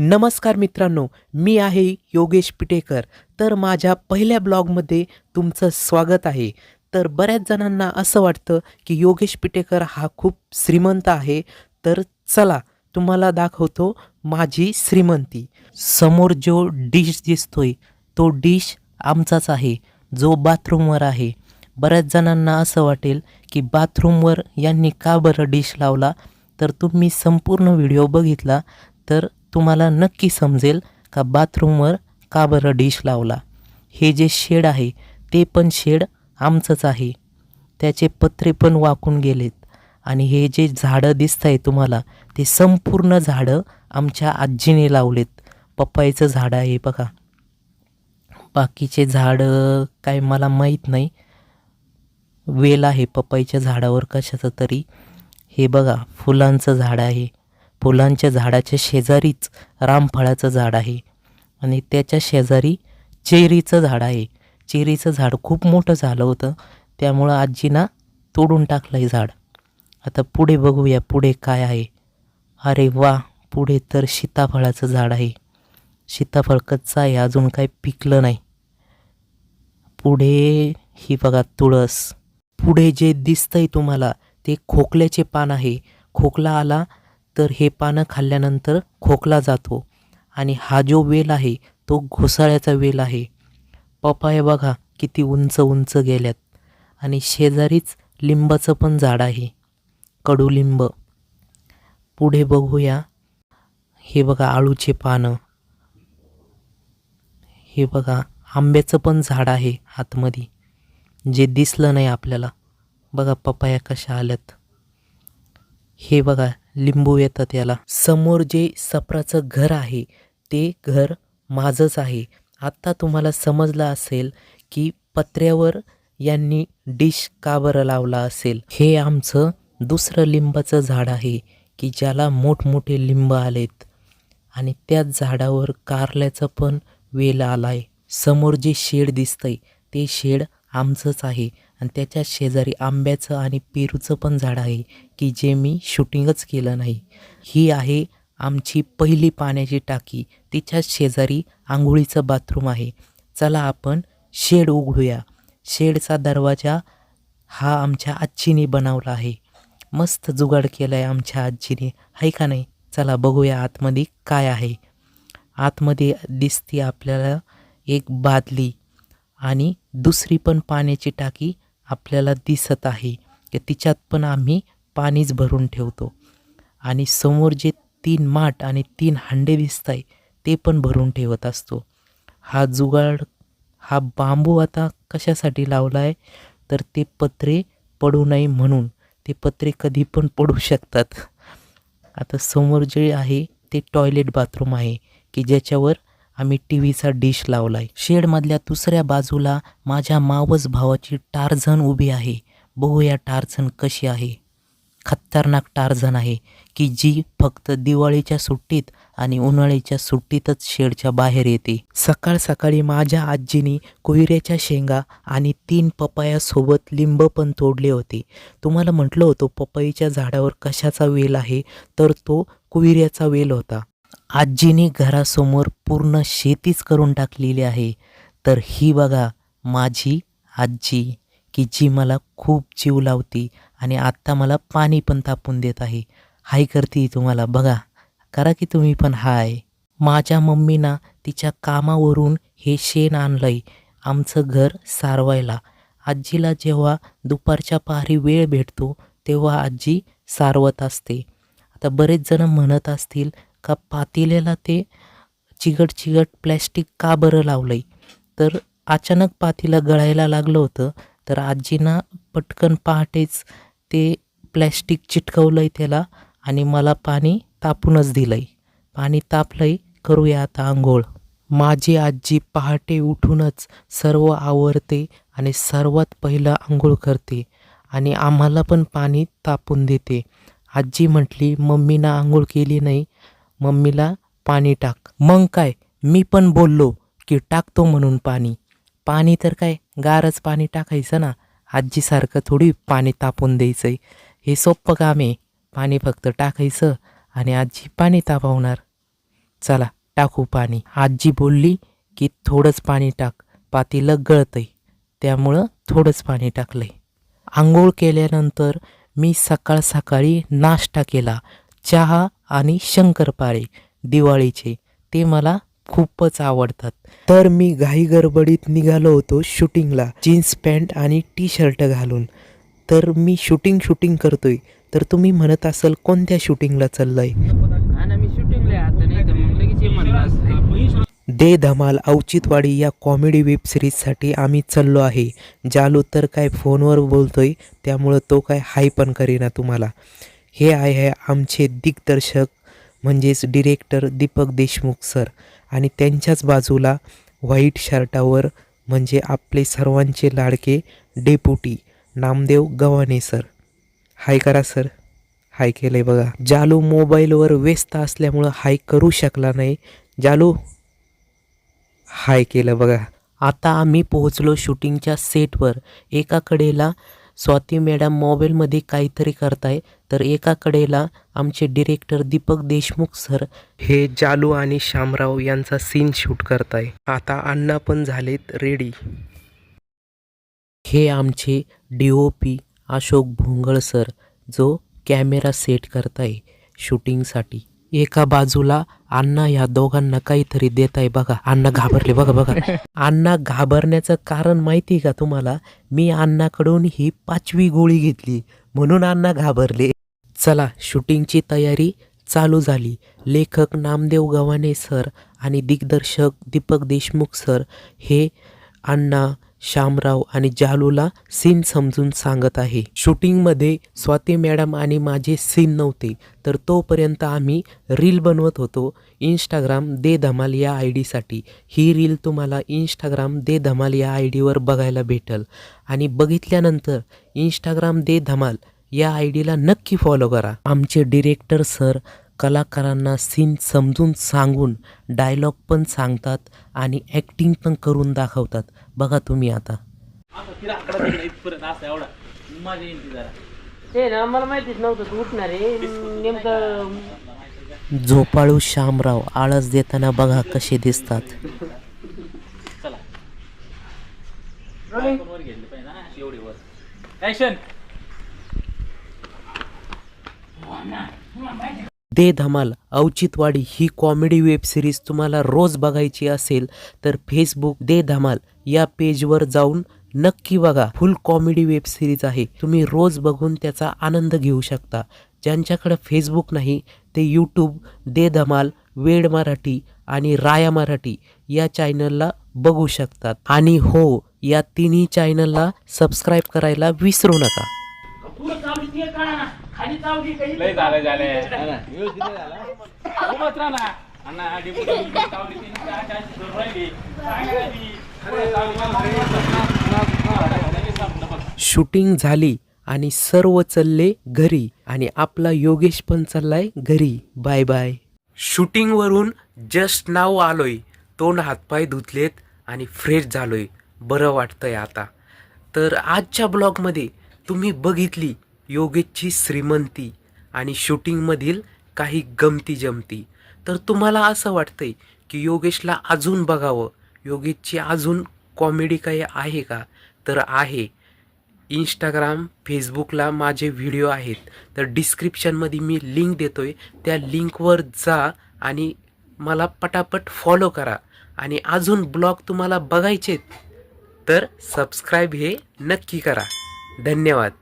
नमस्कार मित्रांनो मी आहे योगेश पिटेकर. तर माझ्या पहिल्या ब्लॉगमध्ये तुमचं स्वागत आहे. तर बऱ्याच जणांना असं वाटतं की योगेश पिटेकर हा खूप श्रीमंत आहे. तर चला तुम्हाला दाखवतो माझी श्रीमंती. समोर जो डिश दिसतोय तो डिश आमचाच आहे. जो बाथरूमवर आहे. बऱ्याच जणांना असं वाटेल की बाथरूमवर यांनी का बरं डिश लावला? तर तुम्ही संपूर्ण व्हिडिओ बघितला तर तुम्हाला नक्की समजेल का बाथरूमवर का बरं डिश लावला? हे जे शेड आहे ते पण शेड आमचंच आहे. त्याचे पत्रे पण वाकून गेलेत. आणि हे जे झाडं दिसत आहे तुम्हाला ते संपूर्ण झाडं आमच्या आजीने लावलेत. पप्पाईचं झाड आहे बघा. बाकीचे झाडं काय मला माहीत नाही. वेल आहे पपईच्या झाडावर कशाचं तरी. हे बघा फुलांचं झाड आहे. फुलांच्या झाडाच्या शेजारीच रामफळाचं झाड आहे. आणि त्याच्या शेजारी चेरीचं झाड आहे. चेरीचं झाड खूप मोठं झालं होतं. त्यामुळं आजीना तोडून टाकलं आहे झाड. आता पुढे बघूया पुढे काय आहे. अरे वा पुढे तर सीताफळाचं झाड आहे. सीताफळ कच्चं आहे अजून काही पिकलं नाही. पुढे ही बघा तुळस. पुढे जे दिसतंय तुम्हाला ते खोकल्याचे पान आहे. खोकला आला तर हे पानं खाल्ल्यानंतर खोकला जातो. आणि हा जो वेल आहे तो घोसाळ्याचा वेल आहे. पपाया बघा किती उंच उंच गेल्यात. आणि शेजारीच लिंबाचं पण झाड आहे. कडुलिंब पुढे बघूया. हे बघा आळूचे पानं. हे बघा आंब्याचं पण झाड आहे आतमध्ये जे दिसलं नाही आपल्याला. बघा पपाया कशा आल्यात. हे बघा लिंबू येतात याला. समोर जे सपराचं घर आहे ते घर माझंच आहे. आत्ता तुम्हाला समजलं असेल की पत्र्यावर यांनी डिश का बरं लावला असेल? हे आमचं दुसरं लिंबाचं झाड आहे की ज्याला मोठमोठे लिंब आलेत. आणि त्याच झाडावर कारल्याचं पण वेल आला आहे समोर जे शेड दिसतंय ते शेड आमचंच आहे. आणि त्याच्या शेजारी आंब्याचं आणि पेरूचं पण झाड आहे की जे मी शूटिंगच केलं नाही. ही आहे आमची पहिली पाण्याची टाकी. तिच्या शेजारी आंघोळीचं बाथरूम आहे. चला आपण शेड उघडूया. शेडचा दरवाजा हा आमच्या आजीने बनवला आहे. मस्त जुगाड केला आहे आमच्या आजीने. आहे का नाही? चला बघूया आतमध्ये काय आहे. आतमध्ये दिसते आपल्याला एक बादली आणि दुसरी पण पाण्याची टाकी आपल्याला दिसत आहे की तिच्यात पण आम्ही पाणीच भरून ठेवतो. आणि समोर जे तीन माठ आणि तीन हांडे दिसत आहे ते पण भरून ठेवत असतो. हा जुगाड हा बांबू आता कशासाठी लावला आहे तर ते पत्रे पडू नये म्हणून. ते पत्रे कधी पण पडू शकतात. आता समोर जे आहे ते टॉयलेट बाथरूम आहे की ज्याच्यावर आम्ही टी व्हीचा डिश लावलाय. शेडमधल्या दुसऱ्या बाजूला माझ्या मावस भावाची टारझन उभी आहे. बघूया टारझन कशी आहे. खतरनाक टारझन आहे की जी फक्त दिवाळीच्या सुट्टीत आणि उन्हाळ्याच्या सुट्टीतच शेडच्या बाहेर येते. सकाळ सकाळी माझ्या आजीने कोयऱ्याच्या शेंगा आणि तीन पपायासोबत लिंब पण तोडले होते. तुम्हाला म्हटलं होतं पपईच्या झाडावर कशाचा वेल आहे तर तो कुविऱ्याचा वेल होता. आजीने घरासमोर पूर्ण शेतीच करून टाकलेली आहे. तर ही बघा माझी आजी की जी मला खूप जीव लावती आणि आत्ता मला पाणी पण तापून देत आहे. हाय करते तुम्हाला बघा. करा की तुम्ही पण हाय. माझ्या मम्मीना तिच्या कामावरून हे शेण आणलंय आमचं घर सारवायला. आजीला जेव्हा दुपारच्या पहारी वेळ भेटतो तेव्हा आजी सारवत असते. आता बरेच जण म्हणत असतील का पातेल्याला ते चिगट चिगट प्लॅस्टिक का बरं लावलंय? तर अचानक पातीला गळायला लागलं होतं तर आजीनं पटकन पहाटेच ते प्लॅस्टिक चिटकवलंय त्याला आणि मला पाणी तापूनच दिलंय. पाणी तापलंय करूया आता आंघोळ. माझी आजी पहाटे उठूनच सर्व आवरते आणि सर्वात पहिलं आंघोळ करते आणि आम्हाला पण पाणी तापून देते. आजी म्हटली मम्मीनं आंघोळ केली नाही मम्मीला पाणी टाक. मग काय? मी पण बोललो की टाकतो म्हणून पाणी. पाणी तर काय? गारच पाणी टाकायचं ना. आजीसारखं थोडी पाणी तापून द्यायचं आहे हे सोपं काम आहे. पाणी फक्त टाकायचं आणि आजी पाणी तापवणार. चला टाकू पाणी. आजी बोलली की थोडंच पाणी टाक. पातीलं गळतंय. त्यामुळं थोडंच पाणी टाकलंय. आंघोळ केल्यानंतर मी सकाळ सकाळी नाश्ता केला. चहा आणि शंकरपाळे दिवाळीचे ते मला खूपच आवडतात. तर मी घाई गडबडीत निघालो होतो शूटिंगला. जीन्स पॅन्ट आणि टी शर्ट घालून. तर मी शूटिंग शूटिंग करतोय. तर तुम्ही म्हणत असाल कोणत्या शूटिंगला चाललंय? दे धमाल औचित्यवाडी या कॉमेडी वेब सिरीजसाठी आम्ही चाललो आहे. जालू तर काय फोनवर बोलतोय त्यामुळं तो काय हाय पण करीना तुम्हाला. हे आहे आमचे दिग्दर्शक म्हणजेच डिरेक्टर दीपक देशमुख सर. आणि त्यांच्याच बाजूला व्हाईट शर्टावर म्हणजे आपले सर्वांचे लाडके deputy Namdev Gavhane sir. Hi करा सर. हाय केलंय बघा. जालू मोबाईलवर व्यस्त असल्यामुळं हाय करू शकला नाही. जालू? हाय केलं बघा. आता आम्ही पोहोचलो शूटिंगच्या सेटवर एका कडेला स्वाती मॅडम मोबाईलमध्ये काहीतरी करताय तर एका कडेला आमचे डिरेक्टर दीपक देशमुख सर हे जालू आणि शामराव यांचा सीन शूट करताय. आता अण्णा पण झालेत रेडी हे आमचे D O P Ashok Bhongal sir जो कॅमेरा सेट करताय शूटिंगसाठी एका बाजूला अण्णा या दोघांना काहीतरी देत आहे बघा. अण्णा घाबरले. बघा बघा. अण्णा घाबरण्याचं कारण माहिती का तुम्हाला? मी अण्णाकडून ही पाचवी गोळी घेतली. म्हणून अण्णा घाबरले. चला शूटिंगची तयारी चालू झाली. लेखक नामदेव गव्हाणे सर आणि दिग्दर्शक दीपक देशमुख सर हे अण्णा शामराव आणि जालूला सीन समजून सांगत आहे. शूटिंगमध्ये स्वाती मॅडम आणि माझे सीन नव्हते तर तोपर्यंत आम्ही रील बनवत होतो. इंस्टाग्राम दे धमाल या आय डीसाठी ही रील तुम्हाला इंस्टाग्राम दे धमाल या आय डीवर बघायला भेटल. आणि बघितल्यानंतर इंस्टाग्राम दे धमाल या आय डीला नक्की फॉलो करा. आमचे डिरेक्टर सर कलाकारांना सीन समजून सांगून डायलॉग पण सांगतात आणि ॲक्टिंग पण करून दाखवतात. बघा तुम्ही आता. ते ना मला माहितीच नव्हतं तू उठणार आहे. नेमकं झोपाळू शामराव आळस देताना बघा कसे दिसतात. दे धमाल अवचितवाडी ही कॉमेडी वेब सिरीज तुम्हाला रोज बघायची असेल तर फेसबुक दे धमाल या पेजवर जाऊन नक्की बघा. फुल कॉमेडी वेब सिरीज आहे. तुम्ही रोज बघून त्याचा आनंद घेऊ शकता. ज्यांच्याकडं फेसबुक नाही ते यूट्यूब दे धमाल वेड मराठी आणि राया मराठी या चॅनलला बघू शकतात. आणि हो या तिन्ही चॅनलला सबस्क्राईब करायला विसरू नका. लय झालं झालं. उभंच राहा ना. अण्णा, डेपुटी, तावडी, तीन, चार, चार, दोन राहिली. सांगायला बी. शूटिंग झाली आणि सर्व चालले घरी आणि आपला योगेश पण चाललाय घरी. Bye bye. शूटिंगवरून जस्ट नाव आलोय. तोंड हातपाय धुतलेत आणि फ्रेश झालोय. बरं वाटतंय आता. तर आजच्या ब्लॉगमध्ये तुम्ही बघितली योगेशची श्रीमंती आणि शूटिंगमधील काही गमती जमती. तर तुम्हाला असं वाटतंय की योगेशला अजून बघावं? योगेशची अजून कॉमेडी काही आहे का? तर आहे. इंस्टाग्राम फेसबुकला माझे व्हिडिओ आहेत. तर डिस्क्रिप्शनमध्ये मी लिंक देतोय. त्या लिंकवर जा आणि मला पटापट फॉलो करा. आणि अजून ब्लॉग तुम्हाला बघायचेत तर सबस्क्राईब हे नक्की करा. धन्यवाद.